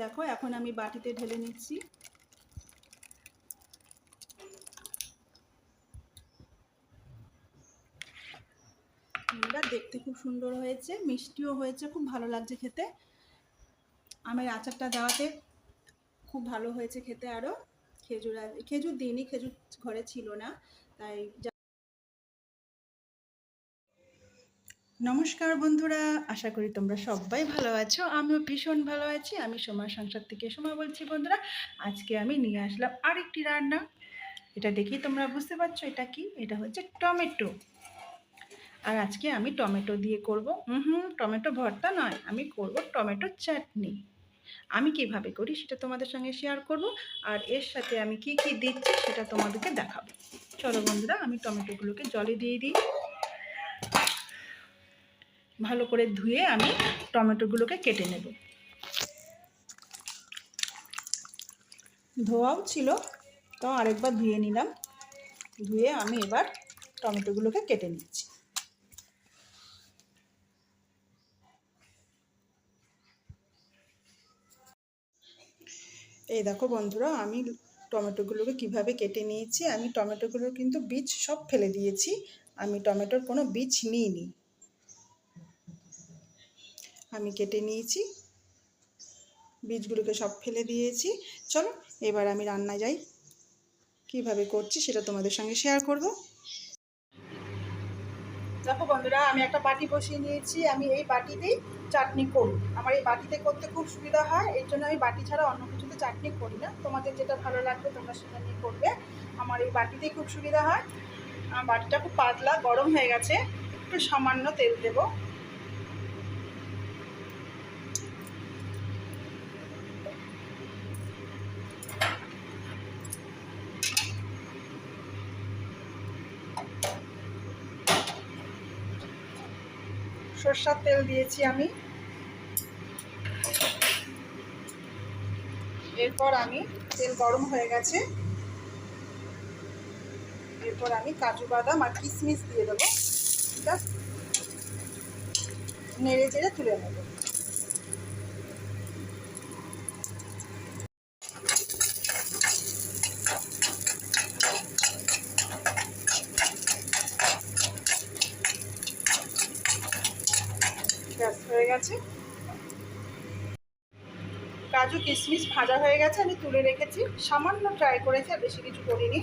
দেখো, এখন আমি বাটিতে ঢেলে নিচ্ছি। বন্ধুরা দেখতে খুব সুন্দর হয়েছে, মিষ্টিও হয়েছে, খুব ভালো লাগছে খেতে। আমের আচারটা দেওয়াতে খুব ভালো হয়েছে খেতে আরও খেজুর খেজুর দিনই খেজুর ঘরে ছিল না, তাই নমস্কার বন্ধুরা, আশা করি তোমরা সবাই ভালো আছো। আমিও ভীষণ ভালো আছি। আমি সোমার সংসার থেকে সোমা বলছি বন্ধুরা, আজকে আমি নিয়ে আসলাম আরেকটি রান্না। এটা দেখেই তোমরা বুঝতে পারছ এটা কি? এটা হচ্ছে টমেটো। আর আজকে আমি টমেটো দিয়ে করব। হুম, টমেটো ভর্তা নয়, আমি করব টমেটো চাটনি। আমি কীভাবে করি সেটা তোমাদের সঙ্গে শেয়ার করব। আর এর সাথে আমি কি কি দিচ্ছি সেটা তোমাদেরকে দেখাবো। চলো বন্ধুরা, আমি টমেটোগুলোকে জলে দিয়ে দিই। ভালো করে ধুয়ে আমি টমেটোগুলোকে কেটে নেব। ধোয়াও ছিল, তো আরেকবার ধুয়ে নিলাম। ধুয়ে আমি এবার টমেটোগুলোকে কেটে নিচ্ছি। এই দেখো বন্ধুরা, আমি টমেটোগুলোকে কীভাবে কেটে নিয়েছি, আমি টমেটোগুলোর কিন্তু বীজ সব ফেলে দিয়েছি, আমি টমেটোর কোনো বীজ নিইনি। আমি কেটে নিয়েছি। বীজগুলোকে সব ফেলে দিয়েছি। চলো, এবার আমি রান্না যাই। কীভাবে করছি সেটা তোমাদের সঙ্গে শেয়ার করব। দেখো বন্ধুরা, আমি একটা বাটি বসিয়ে নিয়েছি। আমি এই বাটিতেই চাটনি করি আমার এই বাটিতে করতে খুব সুবিধা হয়। এর জন্য আমি বাটি ছাড়া অন্য কিছুতে চাটনি করি না। তোমাদের যেটা ভালো লাগবে তোমরা সেটা নিয়ে করবে। আমার এই বাটিতেই খুব সুবিধা হয়। আমার বাটিটা খুব পাতলা, গরম হয়ে গেছে। একটু সামান্য তেল দেবো। সর্ষার তেল দিয়েছি আমি। এরপর আমি তেল গরম হয়ে গেছে। এরপর আমি কাজু বাদাম আর কিশমিশ দিয়ে দেবো। ঠিক আছে নেড়ে চেড়ে তুলে নেব ব্যাস হয়ে গেছে। কাজু কিশমিশ ভাজা হয়ে গেছে, আমি তুলে রেখেছি। সামান্য ট্রাই করেছি, আর বেশি কিছু করিনি।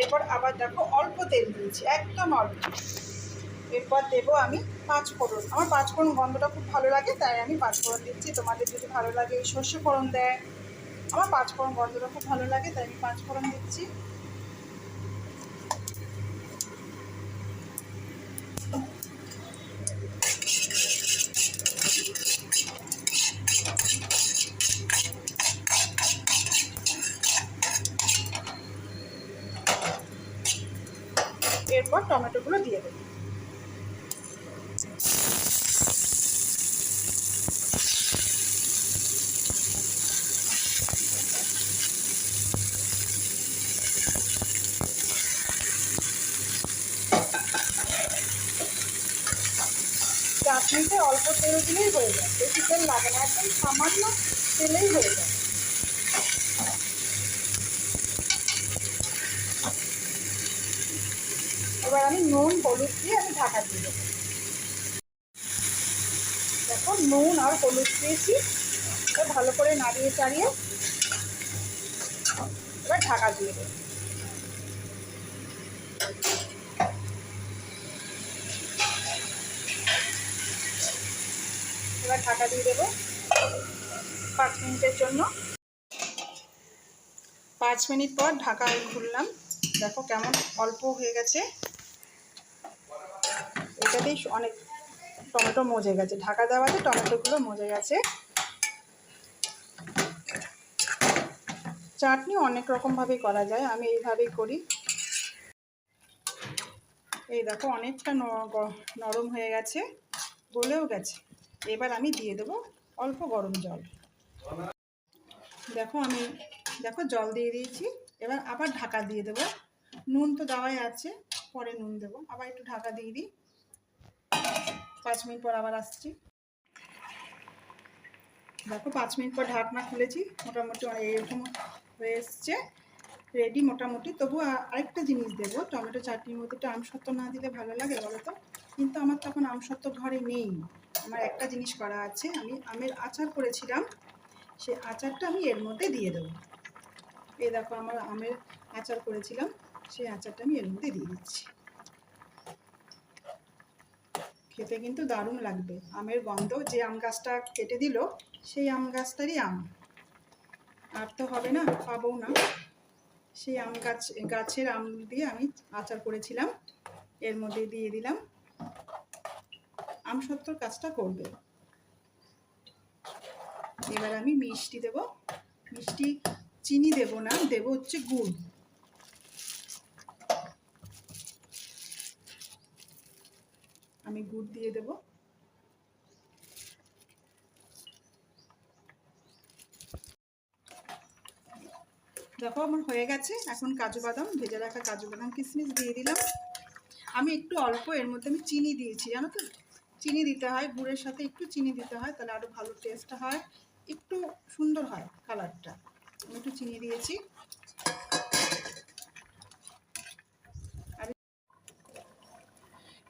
এরপর আবার দেখো অল্প তেল দিয়েছি, একদম অল্প। এরপর দেবো আমি পাঁচ ফোড়ন আমার পাঁচ ফোড়ন গন্ধটা খুব ভালো লাগে, তাই আমি পাঁচ ফোড়ন দিচ্ছি। তোমাদের যদি ভালো লাগে সর্ষে ফোড়ন দেয়, আমার পাঁচ ফোড়ন গন্ধটা খুব ভালো লাগে, তাই আমি পাঁচ ফোড়ন দিচ্ছি। এরপর টমেটোগুলো দিয়ে দেবো। চাটনিতে অল্প তেল দিলেই হয়ে যায় বেশি তেল লাগে না, একদম সামান্য তেলেই হয়ে যায় এবার আমি নুন, হলুদ দিয়ে আমি ঢাকা দিয়ে দেবো। দেখো, নুন আর হলুদ দিয়েছি। ভালো করে নাড়িয়ে চাড়িয়ে এবার ঢাকা দিয়ে দেবো। এবার ঢাকা দিয়ে দেবো পাঁচ মিনিটের জন্য। পাঁচ মিনিট পর ঢাকা খুললাম। দেখো কেমন অল্প হয়ে গেছে। এটাতেই অনেক টমেটো মজে গেছে। ঢাকা দেওয়াতে টমেটোগুলো মজে গেছে। চাটনি অনেক রকমভাবেই করা যায়, আমি এইভাবেই করি। এই দেখো, অনেকটা নরম হয়ে গেছে, গলেও গেছে। এবার আমি দিয়ে দেবো অল্প গরম জল। দেখো আমি, দেখো জল দিয়ে দিয়েছি। এবার আবার ঢাকা দিয়ে দেবো। নুন তো দেওয়াই আছে, পরে নুন দেবো। আবার একটু ঢাকা দিয়ে দিই। পাঁচ মিনিট পর আবার আসছি। দেখো, পাঁচ মিনিট পর ঢাকনা খুলেছি, মোটামুটি অনেক এরকম হয়ে এসছে রেডি মোটামুটি। তবু আরেকটা জিনিস দেবো, টমেটো চাটনির মধ্যে একটু আমসত্ত্ব না দিলে ভালো লাগে বলো তো কিন্তু আমার তখন আমসত্ত্ব ঘরে নেই। আমার একটা জিনিস করা আছে, আমি আমের আচার করেছিলাম, সে আচারটা আমি এর মধ্যে দিয়ে দেবো। এই দেখো, আমার আমের আচার করেছিলাম, সেই আচারটা আমি এর মধ্যে দিয়ে দিচ্ছি। খেতে কিন্তু দারুণ লাগবে। আমের গন্ধ, যে আম গাছটা কেটে দিল, সেই আম গাছটারই আম। আর তো হবে না, পাবো না। সেই আম গাছ, গাছের আম দিয়ে আমি আচার করেছিলাম। এর মধ্যে দিয়ে দিলাম। আম সত্তর কাজটা করবে। এবার আমি মিষ্টি দেব। মিষ্টি, চিনি দেব না, দেব হচ্ছে গুড়। আমি গুড় দিয়ে দেব। দেখো আমার হয়ে গেছে, এখন কাজু বাদাম, ভেজে রাখা কাজু বাদাম কিশমিশ দিয়ে দিলাম। আমি একটু অল্প, এর মধ্যে আমি চিনি দিয়েছি, জানো তো? চিনি দিতে হয়, গুড়ের সাথে একটু চিনি দিতে হয়, তাহলে আরও ভালো টেস্ট হয়, একটু সুন্দর হয় কালারটা আমি একটু চিনি দিয়েছি।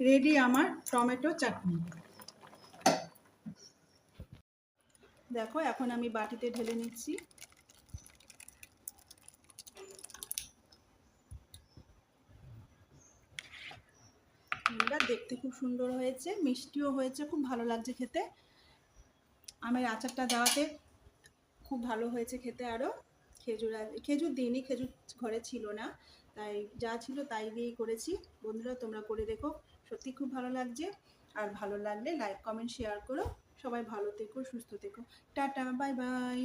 রেডি আমার টমেটো চাটনি। দেখো, এখন আমি বাটিতে ঢেলে নিচ্ছি। এটা দেখতে খুব সুন্দর হয়েছে, মিষ্টিও হয়েছে, খুব ভালো লাগছে খেতে। আমের আচারটা দেওয়াতে খুব ভালো হয়েছে খেতে আরও। খেজুর খেজুর দিইনি, খেজুর ঘরে ছিল না, তাই যা ছিল তাই দিয়েই করেছি। বন্ধুরা, তোমরা করে দেখো। সত্যি খুব ভালো লাগছে। আর ভালো লাগলে লাইক কমেন্ট শেয়ার করো। সবাই ভালো থেকো, সুস্থ থেকো। Tata bye bye